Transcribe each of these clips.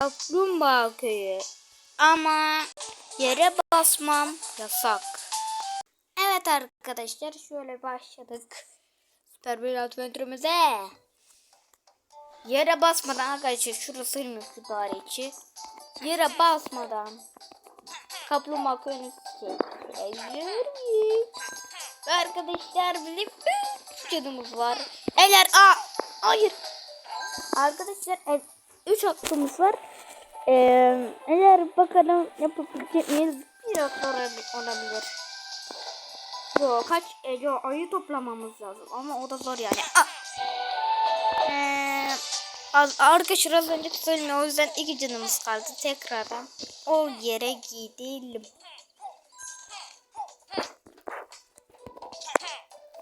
Kaplumbağa köyü. Ama yere basmam yasak. Evet arkadaşlar şöyle başladık. Süper bir adventürümüze. Yere basmadan arkadaşlar şurası bari içi. Yere basmadan kaplumbağa köyünü çekebiliriz. Ve arkadaşlar bizim canımız var. Eğer a hayır. Arkadaşlar 3 hakkımız var. Ee, eğer bakalım yapabilecek miyiz? Biraz zor olabilir. Yo kaç e, yo, ayı toplamamız lazım ama o da zor yani. Ah! Az, arkadaşlar az önce söyleme o yüzden iki canımız kaldı tekrardan o yere gidelim.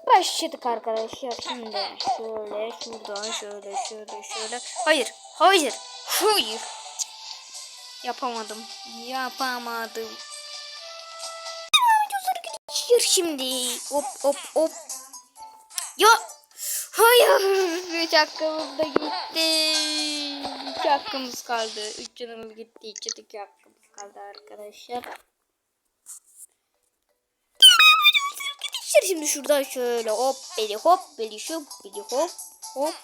Başladık arkadaşlar şimdi şöyle şuradan şöyle şöyle şöyle hayır hayır hayır. Yapamadım. Yapamadım. Hayır şimdi. Hop hop hop. Ya hayır. Üç hakkımız da gitti. Üç hakkımız kaldı. Üç canımız gitti. İçin iki hakkımız kaldı arkadaşlar. Şimdi şuradan şöyle hop beli hop beli şup beli hop hop.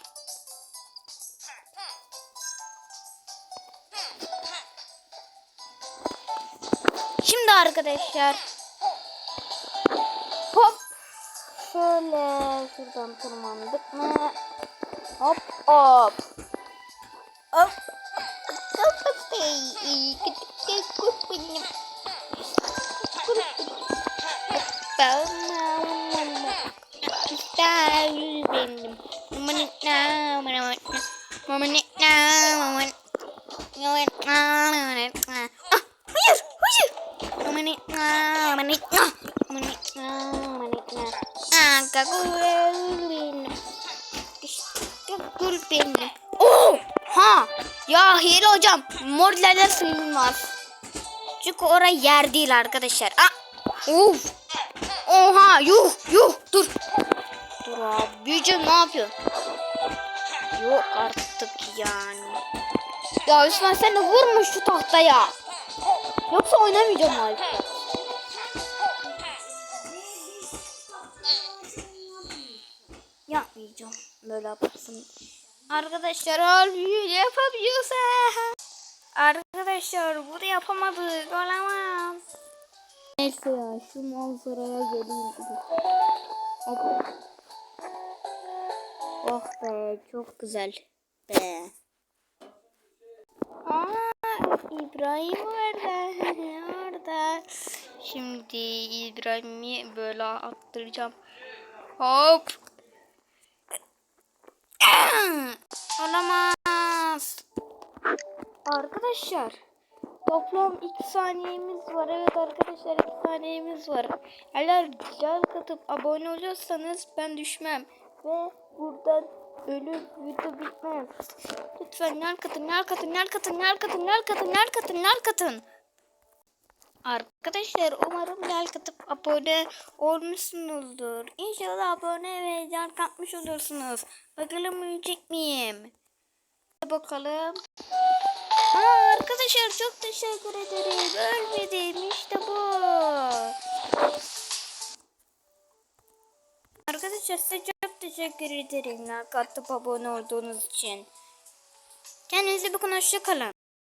Şimdi arkadaşlar. Hop. Şöyle şuradan tırmandık mı? Hop hop. Hop Güzel benim. Benim. İşte kakul benim. Oh, ha. Ya hile hocam, morlarla sığınmaz. Çünkü orası yer değil arkadaşlar. Ah, uf. Oha, yuh, yuh, dur. Dur abi büyücü ne yapıyorsun? Yok artık yani. Ya Osman sen de vurma şu tahtaya. Yoksa oynamayacağım abi. Yapmayacağım. Böyle yaparsın. Arkadaşlar halbuki yapabiliyorsa. Arkadaşlar bunu yapamadık. Olamaz. Neyse ya şu manzaraya geleyim. Oh be çok güzel be. Aa İbrahim orada. orada. Şimdi İbrahim'i böyle attıracağım. Hop. Olamaz. Arkadaşlar toplam 2 saniyemiz var. Evet arkadaşlar 2 saniyemiz var. Eğer güzel katıp abone oluyorsanız ben düşmem. Ve buradan ölüp video bitmez. Lütfen yer katın, yer katın, yer katın, yer katın, yer katın, yer katın, yer katın. Arkadaşlar umarım like katıp abone olmuşsunuzdur. İnşallah abone ve yer katmış olursunuz. Bakalım ölecek miyim? Bakalım. Aa, arkadaşlar çok teşekkür ederim. Ölmedim işte bu. Arkadaşlar size teşekkür ederim. Like atıp abone olduğunuz için. Kendinize bakın hoşça kalın.